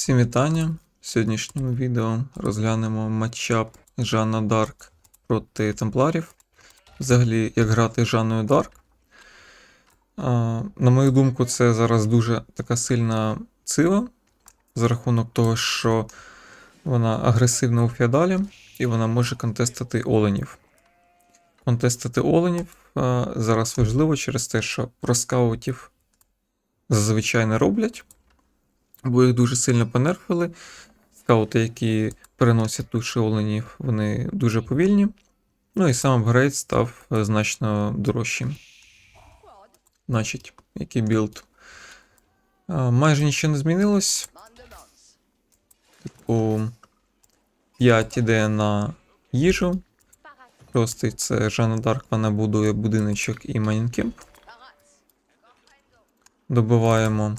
Всім вітання. В сьогоднішньому відео розглянемо матчап Жанна Дарк проти Темпларів. Взагалі, як грати Жанною Дарк. На мою думку, це зараз дуже така сильна сила за рахунок того, що вона агресивна у феодалі і вона може контестити оленів. Контестити оленів зараз важливо через те, що проскаутів зазвичай не роблять бо їх дуже сильно понерфили. Скаути, які переносять туші оленів, вони дуже повільні. Ну і сам апгрейд став е, значно дорожчим. Значить, який білд. Майже нічого не змінилось. Типу 5 іде на їжу. Шостий це Жанна Дарк, вона будує будиночок і Майнкемп. Добиваємо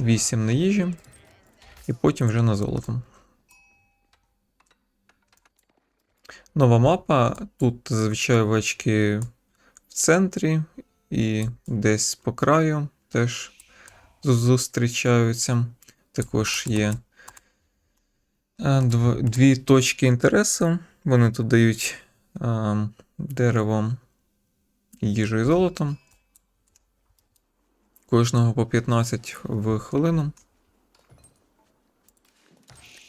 8 на їжі, і потім вже на золото. Нова мапа. Тут зазвичай овечки в центрі і десь по краю теж зустрічаються. Також є е, дві точки інтересу. Вони тут дають е, дерево, їжу і золотом кожного по 15 в хвилину.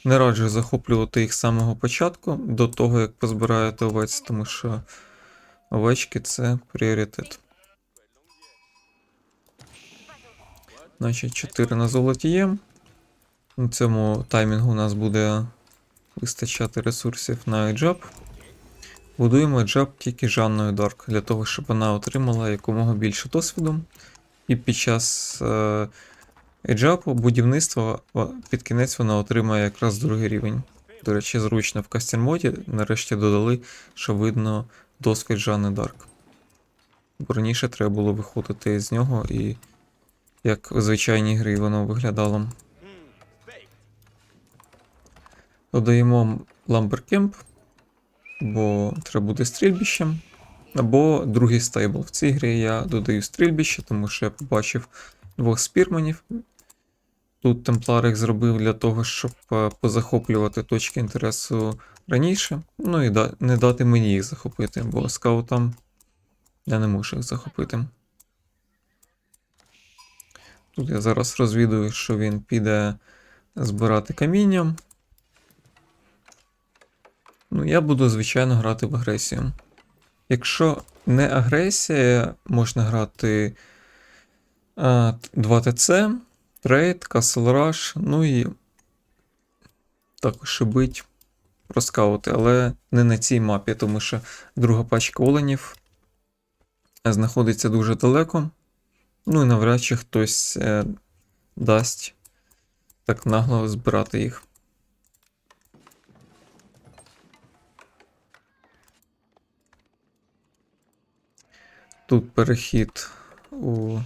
Не раджу захоплювати їх з самого початку, до того як позбираєте овець, тому що овечки це пріоритет. Значить, 4 на золоті є. На цьому таймінгу у нас буде вистачати ресурсів на еджап. Будуємо еджап тільки Жанною Дарк, для того, щоб вона отримала якомога більше досвіду. І під час еджапу будівництва під кінець вона отримає якраз другий рівень. До речі, зручно в кастін-моді нарешті додали, що видно досвід Жанни Дарк. Бо раніше треба було виходити з нього і як у звичайній грі воно виглядало. Додаємо ламберкемп, бо треба буде стрільбищем. Або другий стейбл. В цій грі я додаю стрільбище, тому що я побачив двох спірманів. Тут темплар їх зробив для того, щоб е, позахоплювати точки інтересу раніше. Ну і не дати мені їх захопити, бо скаутам я не можу їх захопити. Тут я зараз розвідую, що він піде збирати каміння. Ну, я буду, звичайно, грати в агресію. Якщо не агресія, можна грати а, 2 ТЦ, трейд, Castle Rush, ну і також бить проскаути, але не на цій мапі, тому що друга пачка оленів знаходиться дуже далеко. Ну і навряд чи хтось е, дасть так нагло збирати їх. Тут перехід у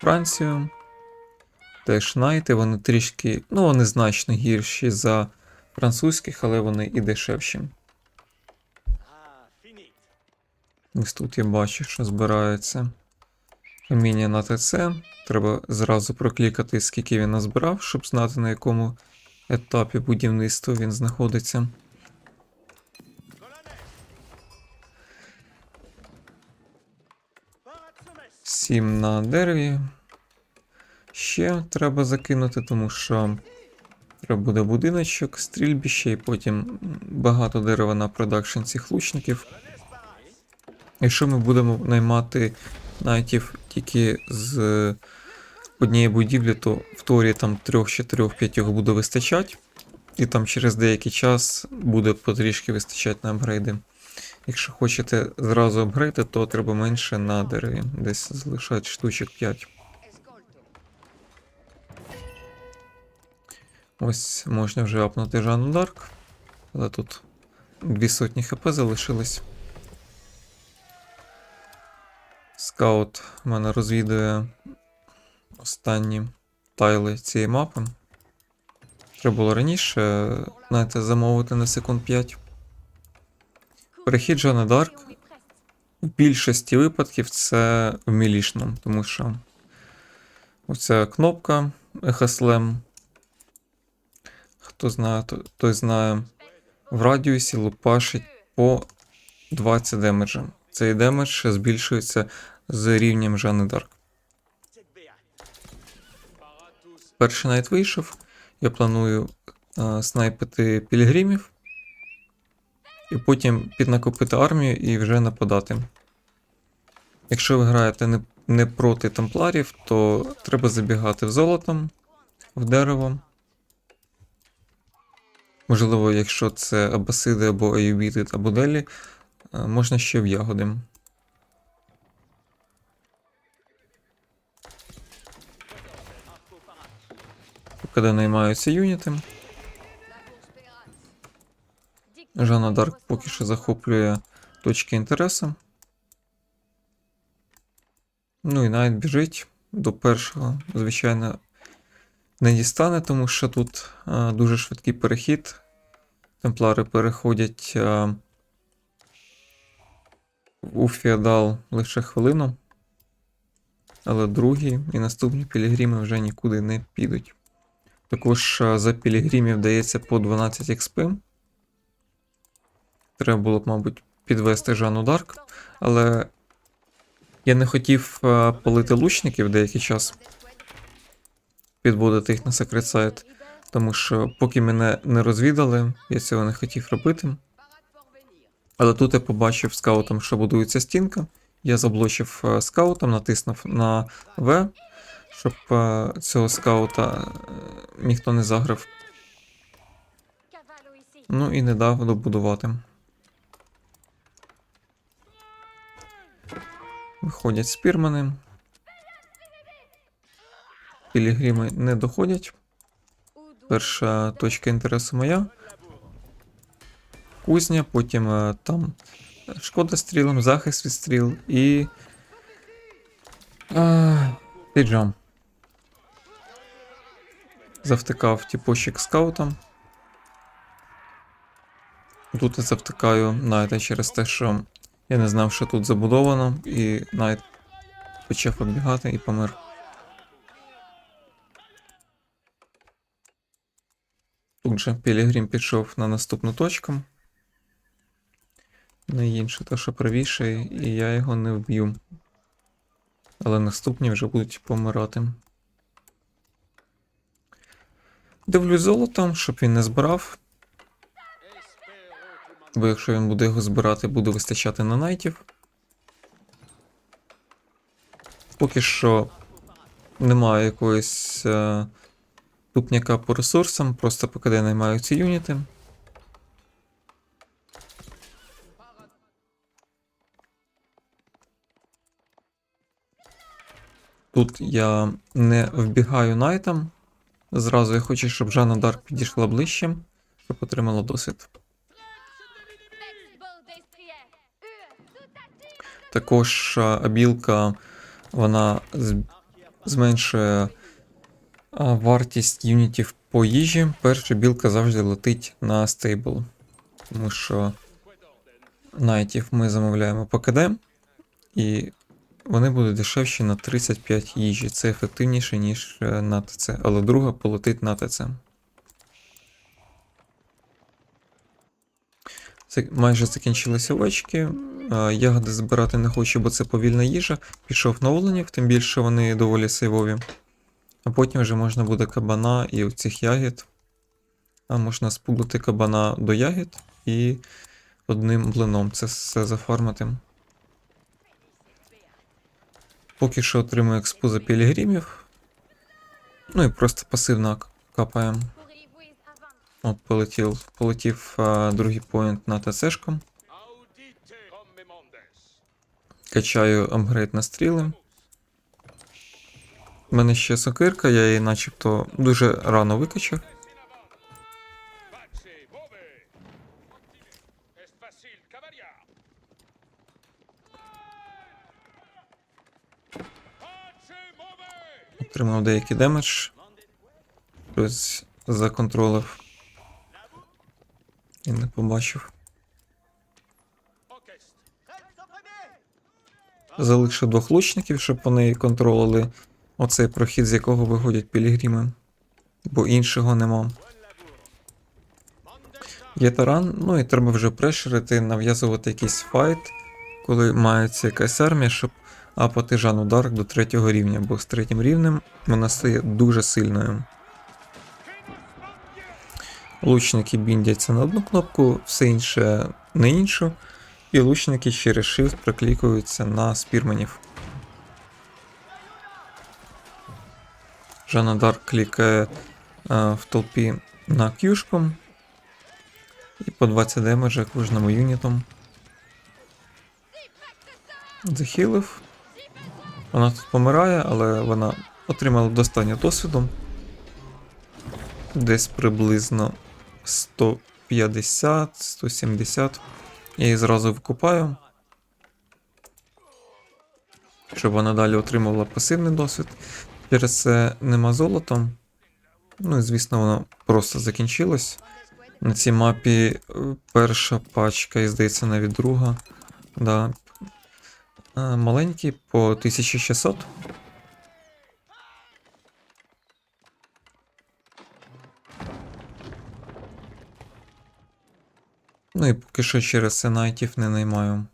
Францію. Теж найти, вони трішки, ну, вони значно гірші за французьких, але вони і дешевші. Ось тут я бачу, що збирається каміння на ТЦ. Треба зразу проклікати, скільки він назбирав, щоб знати, на якому етапі будівництва він знаходиться. Сім на дереві. Ще треба закинути, тому що треба буде будиночок, стрільбище, і потім багато дерева на продакшн цих лучників. Якщо ми будемо наймати найтів тільки з однієї будівлі, то в теорії там 3, 4, 5 буде вистачати, і там через деякий час буде потрішки вистачати на апгрейди. Якщо хочете зразу апгрейди, то треба менше на дереві, десь залишати штучок 5. Ось можна вже апнути Жанну Дарк, але тут дві сотні хп залишилось. Скаут в мене розвідує останні тайли цієї мапи. Треба було раніше, знаєте, замовити на секунд 5. Перехід Жанна Дарк в більшості випадків це в мілішному, тому що оця кнопка Ехаслем хто знає, той знає, в радіусі лупашить по 20 демеджа. Цей демедж збільшується з рівнем Жанни Дарк. Перший найт вийшов. Я планую е, снайпити пілігримів. І потім піднакопити армію і вже нападати. Якщо ви граєте не, не проти темпларів, то треба забігати в золотом, в дерево. Можливо, якщо це абасиди або аюбіти або делі, е, можна ще в ягоди. Коли наймаються юніти, Жанна Дарк поки що захоплює точки інтересу. Ну і навіть біжить до першого, звичайно, не дістане, тому що тут а, дуже швидкий перехід. Темплари переходять а, у феодал лише хвилину. Але другі і наступні пілігрими вже нікуди не підуть. Також а, за пілігримів дається по 12 XP. Треба було б, мабуть, підвести Жанну Дарк, але я не хотів а, палити лучників деякий час, підводити їх на секрет сайт, тому що поки мене не розвідали, я цього не хотів робити. Але тут я побачив скаутом, що будується стінка. Я заблочив е, скаутом, натиснув на В, щоб е, цього скаута е, ніхто не заграв. Ну і не дав добудувати. Виходять спірмани. Пілігрими не доходять. Перша точка інтересу моя. Кузня, потім е, там шкода стрілом, захист від стріл і. А, піджам. Завтикав тіпощик скаутом. Тут я завтикаю Найта через те, що я не знав, що тут забудовано, і Найт почав оббігати і помер. Тут же Пілігрім пішов на наступну точку. На інше, то що правіше, і я його не вб'ю. Але наступні вже будуть помирати. Дивлюсь золотом, щоб він не збирав. Бо якщо він буде його збирати, буде вистачати на найтів. Поки що немає якоїсь е, тупняка по ресурсам, просто я наймаю ці юніти. Тут я не вбігаю найтом. Зразу я хочу, щоб Жанна Дарк підійшла ближче, щоб отримала досвід. Також а, абілка вона зменшує вартість юнітів по їжі. Перша білка завжди летить на стейбл. Тому що найтів ми замовляємо по КД, і вони будуть дешевші на 35 їжі. Це ефективніше, ніж е, на ТЦ. Але друга полетить на ТЦ. Майже закінчилися овечки. Е, Ягоди збирати не хочу, бо це повільна їжа. Пішов на оленів, тим більше вони доволі сейвові. А потім вже можна буде кабана і оцих ягід. А можна спугнути кабана до ягід і одним блином це все зафармити. Поки що отримую експу за пілігримів. Ну і просто пасивно капаємо. От полетів, полетів а, другий поінт на ТЦшку. Качаю апгрейд на стріли. У мене ще сокирка, я її начебто дуже рано викачав. Отримав деякий демедж. Хтось законтролив. І не побачив. Залишив двох лучників, щоб вони контролили оцей прохід, з якого виходять пілігрими. Бо іншого нема. Є таран, ну і треба вже прешерити, нав'язувати якийсь файт, коли мається якась армія, щоб апати Жанну Дарк до третього рівня, бо з третім рівнем вона стає дуже сильною. Лучники біндяться на одну кнопку, все інше на іншу, і лучники через Shift приклікуються на спірменів. Жанна Дарк клікає е, в толпі на кюшку. І по 20 демеджа кожному юнітом. Захилив. Вона тут помирає, але вона отримала достатньо досвіду. Десь приблизно 150-170. Я її зразу викупаю. Щоб вона далі отримувала пасивний досвід. Через це нема золота. Ну і звісно, воно просто закінчилось. На цій мапі е, перша пачка, і здається, навіть друга. Да. Е, Маленькі по 1600. Ну і поки що через це найтів не наймаю.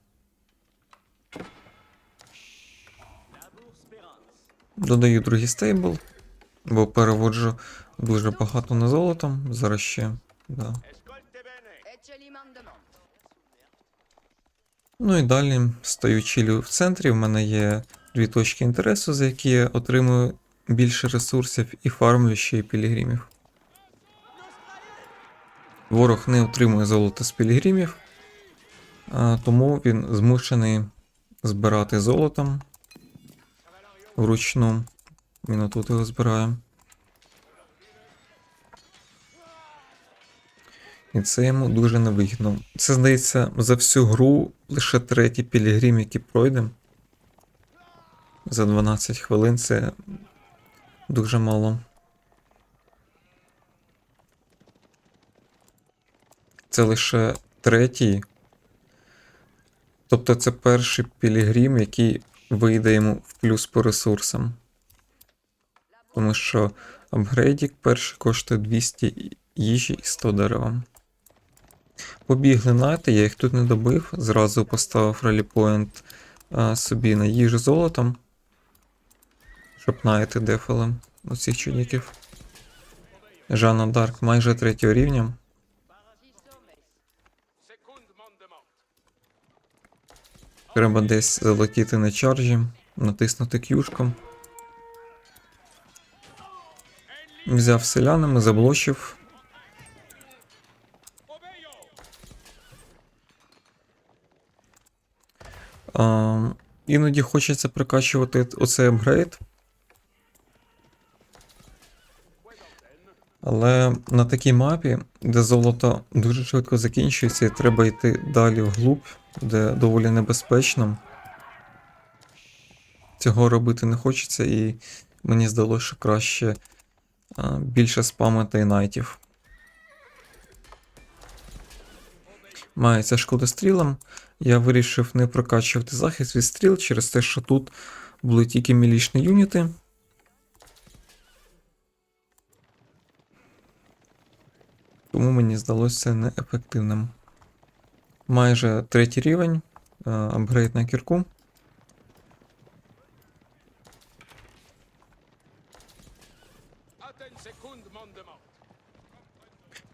Додаю другий стейбл, бо переводжу дуже багато на золото. Зараз ще. Да. Ну і далі стою чилю в центрі. В мене є дві точки інтересу, за які я отримую більше ресурсів і фармлю ще й пілігримів. Ворог не отримує золото з пілігримів, тому він змушений збирати золотом вручну. Він отут його збирає. І це йому дуже невигідно. Це здається за всю гру лише третій пілігрім, який пройде. За 12 хвилин це дуже мало. Це лише третій. Тобто це перший пілігрім, який вийде йому в плюс по ресурсам. Тому що апгрейдік перший коштує 200 їжі і 100 дерева. Побігли нати, я їх тут не добив, зразу поставив раліпоінт а, собі на їжу золотом, щоб найти дефали оцих чудників. Жанна Дарк майже третього рівня. Треба десь залетіти на чаржі, натиснути к'юшком. Взяв селянами, заблочив. А, іноді хочеться прокачувати оцей апгрейд. Але на такій мапі, де золото дуже швидко закінчується, і треба йти далі вглуб, де доволі небезпечно. Цього робити не хочеться, і мені здалося, що краще а, більше спамити найтів. Мається шкода стрілам. Я вирішив не прокачувати захист від стріл через те, що тут були тільки мілічні юніти. Тому мені здалося неефективним. Майже третій рівень. е, Апгрейд на кірку.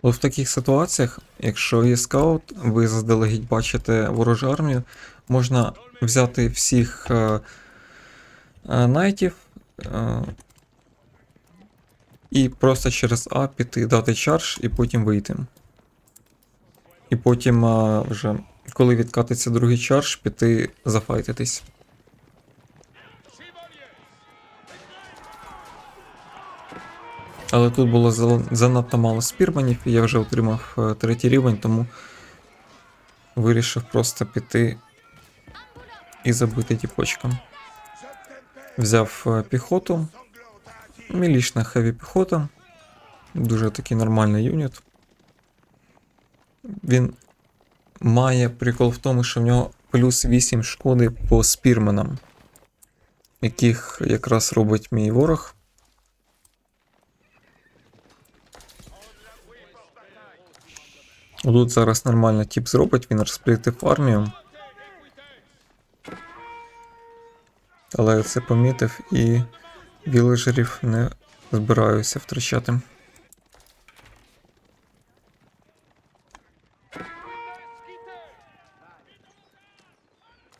От в таких ситуаціях, якщо є скаут, ви заздалегідь бачите ворожу армію, можна взяти всіх е, е, найтів е, і просто через А піти, дати чардж і потім вийти. І потім е, вже, коли відкатиться другий чардж, піти зафайтитись. Але тут було занадто мало спірманів, і я вже отримав е, третій рівень, тому вирішив просто піти і забити тіпочком. Взяв е, піхоту, мілічна хеві піхота, дуже такий нормальний юніт. Він має прикол в тому, що в нього плюс 8 шкоди по спірменам, яких якраз робить мій ворог. Тут зараз нормально тіп зробить, він розплітив армію. Але я це помітив і вілежерів не збираюся втрачати.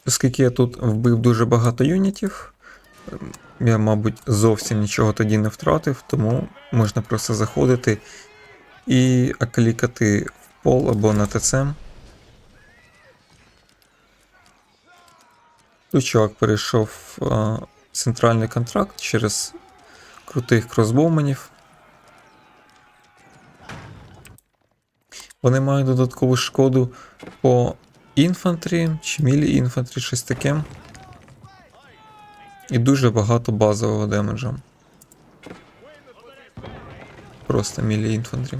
Оскільки я тут вбив дуже багато юнітів, ем, я, мабуть, зовсім нічого тоді не втратив, тому можна просто заходити і клікати в пол або на ТЦ. Тут чувак перейшов а, центральний контракт через крутих кросбоуменів. Вони мають додаткову шкоду по інфантрі чи мілі інфантрі, щось таке. І дуже багато базового демеджа. Просто мілі інфантрі.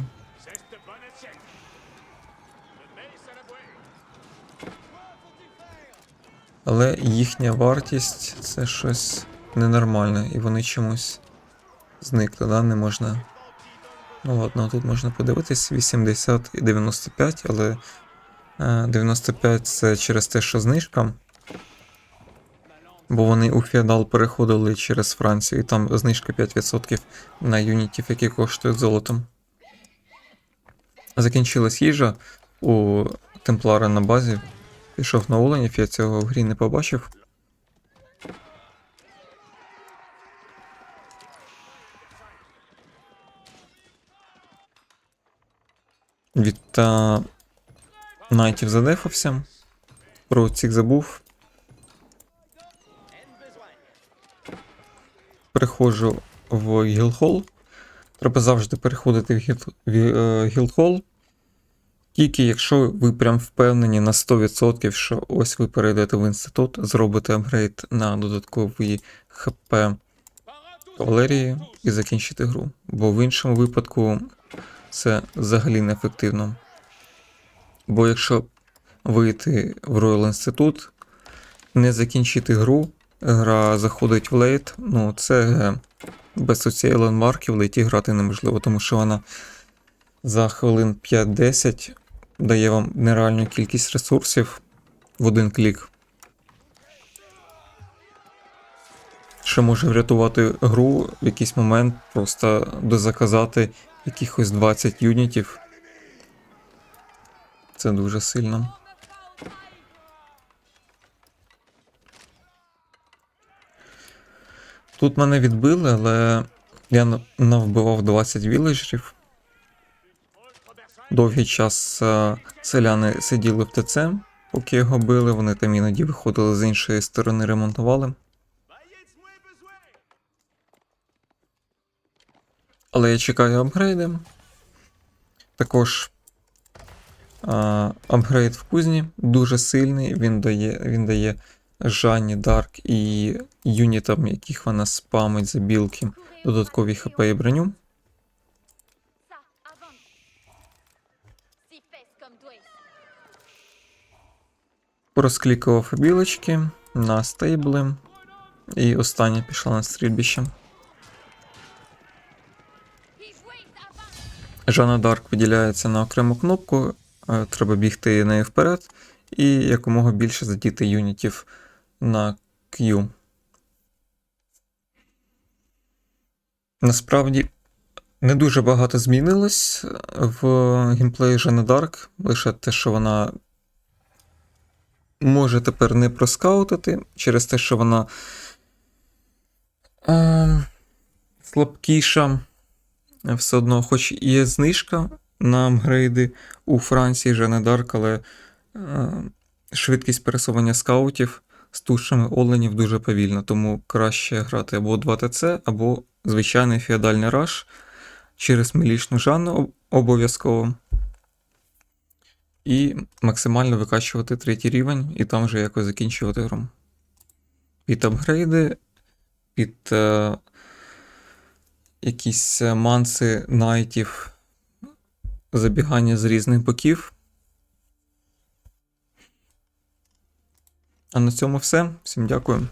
Але їхня вартість це щось ненормальне, і вони чомусь зникли, да? Не можна. Ну ладно, тут можна подивитись 80 і 95, але е, 95 це через те, що знижка. Бо вони у феодал переходили через Францію, і там знижка 5% на юнітів, які коштують золотом. Закінчилась їжа у Темплара на базі. Пішов на оленів, я цього в грі не побачив. Від та... найтів задефався. Про цих забув. Переходжу в гілхол. Треба завжди переходити в е, гілхол. Тільки якщо ви прям впевнені на 100%, що ось ви перейдете в інститут, зробите апгрейд на додаткові ХП кавалерії і закінчите гру. Бо в іншому випадку це взагалі неефективно. Бо якщо вийти в Royal Institute, не закінчити гру, гра заходить в лейт, ну це без оцієї лендмарки в лейті грати неможливо, тому що вона за хвилин 5-10 дає вам нереальну кількість ресурсів в один клік. Що може врятувати гру в якийсь момент, просто дозаказати якихось 20 юнітів. Це дуже сильно. Тут мене відбили, але я навбивав 20 віледжерів. Довгий час е, селяни сиділи в ТЦ, поки його били, вони там іноді виходили з іншої сторони, ремонтували. Але я чекаю апгрейди. Також а, апгрейд в кузні дуже сильний. Він дає, він дає Жанні, Дарк і юнітам, яких вона спамить за білки, додаткові ХП і броню. Порозклікував білочки на стейбли. І остання пішла на стрільбище. Жанна Дарк виділяється на окрему кнопку, е, треба бігти нею вперед, і якомога більше задіти юнітів на Q. Насправді не дуже багато змінилось в геймплеї Жанни Дарк, лише те, що вона може тепер не проскаутити через те, що вона е, слабкіша все одно, хоч є знижка на апгрейди у Франції Жанне Дарк, але е, швидкість пересування скаутів з тушами оленів дуже повільна, тому краще грати або 2 ТЦ, або звичайний феодальний раш через мілічну Жанну обов'язково. І максимально викачувати третій рівень, і там вже якось закінчувати гру. Під апгрейди, під е, якісь е, манси найтів, забігання з різних боків. А на цьому все. Всім дякую.